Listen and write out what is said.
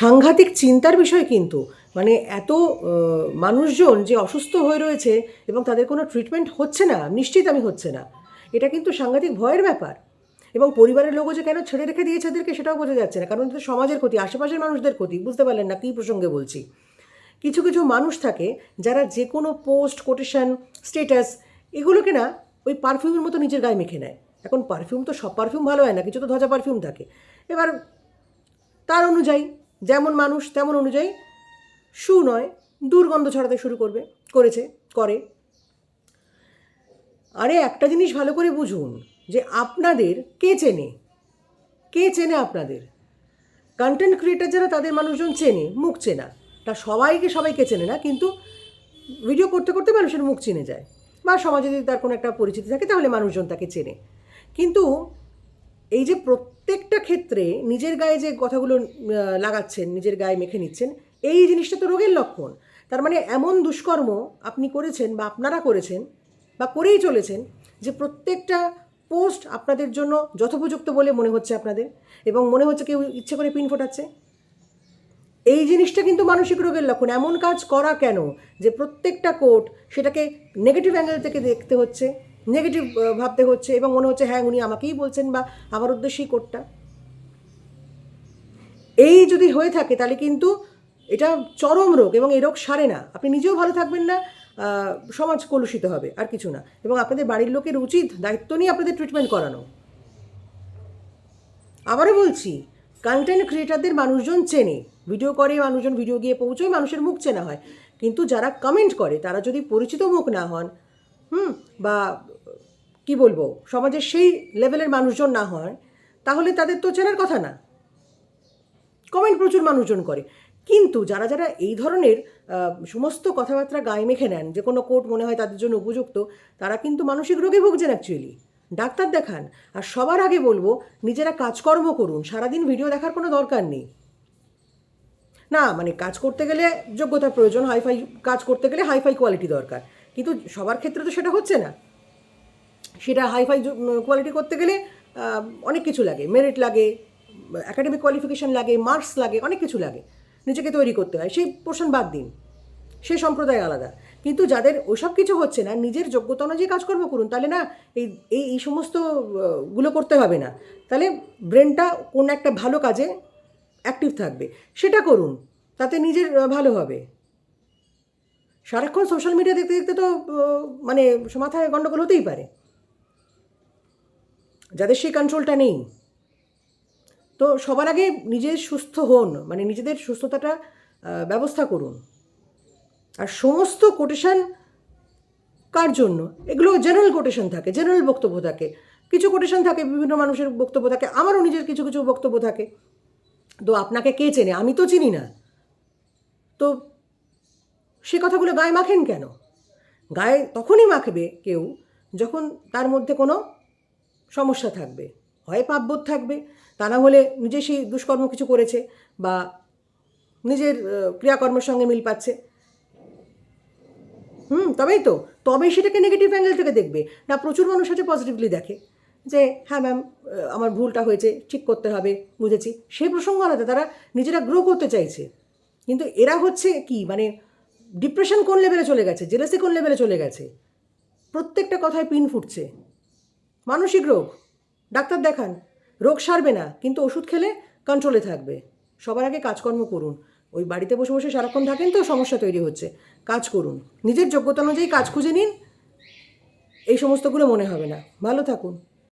সাংঘাতিক চিন্তার বিষয় কিন্তু। মানে এত মানুষজন যে অসুস্থ হয়ে রয়েছে এবং তাদের কোনো ট্রিটমেন্ট হচ্ছে না, নিশ্চিত আমি হচ্ছে না, এটা কিন্তু সাংঘাতিক ভয়ের ব্যাপার। এবং পরিবারের লোকও যে কেন ছেড়ে রেখে দিয়েছে এদেরকে সেটাও বোঝা যাচ্ছে না, কারণ সমাজের ক্ষতি, আশেপাশের মানুষদের ক্ষতি, বুঝতে পারলেন না কী প্রসঙ্গে বলছি। কিছু কিছু মানুষ থাকে যারা যে কোনো পোস্ট কোটেশন স্টেটাস এগুলোকে না ওই পারফিউমের মতো নিজের গায়ে মেখে নেয়। এখন পারফিউম তো সব পারফিউম ভালো হয় না, কিছু তো ধজা পারফিউম থাকে। এবার তার অনুযায়ী যেমন মানুষ, তেমন অনুযায়ী সু নয়, দুর্গন্ধ ছড়াতে শুরু করবে, করেছে, করে। আরে একটা জিনিস ভালো করে বুঝুন, যে আপনাদের কে চেনে? কে চেনে আপনাদের? কন্টেন্ট ক্রিয়েটার যারা, তাদের মানুষজন চেনে, মুখ চেনা। তা সবাইকে সবাইকে চেনে না, কিন্তু ভিডিও করতে করতে মানুষের মুখ চিনে যায়। বা সমাজে যদি তার কোনো একটা পরিচিতি থাকে, তাহলে মানুষজন তাকে চেনে। কিন্তু এই যে প্রত্যেকটা ক্ষেত্রে নিজের গায়ে যে কথাগুলো লাগাচ্ছেন, নিজের গায়ে মেখে নিচ্ছেন, এই জিনিসটা তো রোগের লক্ষণ। তার মানে এমন দুষ্কর্ম আপনি করেছেন বা আপনারা করেছেন বা করেই চলেছেন যে প্রত্যেকটা পোস্ট আপনাদের জন্য যথোপযুক্ত বলে মনে হচ্ছে আপনাদের এবং মনে হচ্ছে কেউ ইচ্ছে করে পিন ফোটাচ্ছে। এই জিনিসটা কিন্তু মানসিক রোগের লক্ষণ। এমন কাজ করা কেন? যে প্রত্যেকটা কোর্ট সেটাকে নেগেটিভ অ্যাঙ্গেল থেকে দেখতে হচ্ছে। নেগেটিভ ভাবতে হচ্ছে এবং মনে হচ্ছে হ্যাঁ উনি আমাকেই বলছেন বা আমার উদ্দেশ্যেই কোর্টটা এই যদি হয়ে থাকে, তাহলে কিন্তু এটা চরম রোগ এবং এই রোগ সারে না। আপনি নিজেও ভালো থাকবেন না সমাজ কলুষিত হবে, আর কিছু না। এবং আপনাদের বাড়ির লোকের উচিত দায়িত্ব নিয়ে আপনাদের ট্রিটমেন্ট করানো। আবারও বলছি কন্টেন্ট ক্রিয়েটারদের মানুষজন চেনে। ভিডিও করে মানুষজন ভিডিও গিয়ে পৌঁছয়, মানুষের মুখ চেনা হয়। কিন্তু যারা কমেন্ট করে, তারা যদি পরিচিত মুখ না হন হুম, বা কি বলব সমাজের সেই লেভেলের মানুষজন না হয়, তাহলে তাদের তো চেনার কথা না। কমেন্ট প্রচুর মানুষজন করে। কিন্তু যারা যারা এই ধরনের সমস্ত কথাবার্তা গায়ে মেখে নেন, যে কোনো কোর্ট মনে হয় তাদের জন্য উপযুক্ত, তারা কিন্তু মানসিক রোগে ভুগছেন অ্যাকচুয়ালি ডাক্তার দেখান, আর সবার আগে বলব, নিজেরা কাজকর্ম করুন, সারাদিন ভিডিও দেখার কোনো দরকার নেই। না মানে কাজ করতে গেলে যোগ্যতার প্রয়োজন হাইফাই কাজ করতে গেলে হাইফাই কোয়ালিটি দরকার। কিন্তু সবার ক্ষেত্রে তো সেটা হচ্ছে না। সেটা হাইফাই কোয়ালিটি করতে গেলে অনেক কিছু লাগে। মেরিট লাগে একাডেমিক কোয়ালিফিকেশান লাগে মার্কস লাগে, অনেক কিছু লাগে। নিজেকে তৈরি করতে হয়। সেই পোর্শন বাদ দিন। সেই সম্প্রদায় আলাদা। কিন্তু যাদের ওসব কিছু হচ্ছে না, নিজের যোগ্যতা অনুযায়ী কাজকর্ম করুন, তাহলে না, এই এই এই সমস্তগুলো করতে হবে না। তাহলে ব্রেনটা কোন একটা ভালো কাজে অ্যাক্টিভ থাকবে। সেটা করুন। তাতে নিজের ভালো হবে। সারাক্ষণ সোশ্যাল মিডিয়া দেখতে দেখতে তো মানে মাথায় গণ্ডগোল হতেই পারে। যাদের সেই কন্ট্রোলটা নেই। তো সবার আগে নিজের সুস্থ হন মানে নিজেদের সুস্থতাটা ব্যবস্থা করুন। আর সমস্ত কোটেশন কার জন্য? এগুলো জেনারেল কোটেশন থাকে জেনারেল বক্তব্য থাকে। কিছু কোটেশন থাকে, বিভিন্ন মানুষের বক্তব্য থাকে, আমারও নিজের কিছু কিছু বক্তব্য থাকে। তো আপনাকে কে চেনে? আমি তো চিনি না। তো সে কথাগুলো গায়ে মাখেন কেন? গায়ে তখনই মাখবে কেউ যখন তার মধ্যে কোনো সমস্যা থাকবে। হয় পাপবোধ থাকবে। তা না হলে নিজে সেই দুষ্কর্ম কিছু করেছে বা নিজের ক্রিয়াকর্মের সঙ্গে মিল পাচ্ছে। হুম, তবেই তো। তবেই সেটাকে নেগেটিভ অ্যাঙ্গেল থেকে দেখবে। না, প্রচুর মানুষ আছে পজিটিভলি দেখে যে হ্যাঁ ম্যাম আমার ভুলটা হয়েছে, ঠিক করতে হবে, বুঝেছি। সেই প্রসঙ্গ আলাদা, তারা নিজেরা গ্রো করতে চাইছে। কিন্তু এরা হচ্ছে কি? মানে ডিপ্রেশন কোন লেভেলে চলে গেছে? জেলেসি কোন লেভেলে চলে গেছে? প্রত্যেকটা কথায় পিন ফুটছে। মানসিক রোগ, ডাক্তার দেখান। রোগ সারবে না, কিন্তু ওষুধ খেলে কন্ট্রোলে থাকবে। সবার আগে কাজকর্ম করুন। ওই বাড়িতে বসে বসে সারাক্ষণ থাকেন তো সমস্যা তৈরি হচ্ছে। কাজ করুন। নিজের যোগ্যতা অনুযায়ী কাজ খুঁজে নিন। এই সমস্তগুলো মনে হবে না। ভালো থাকুন।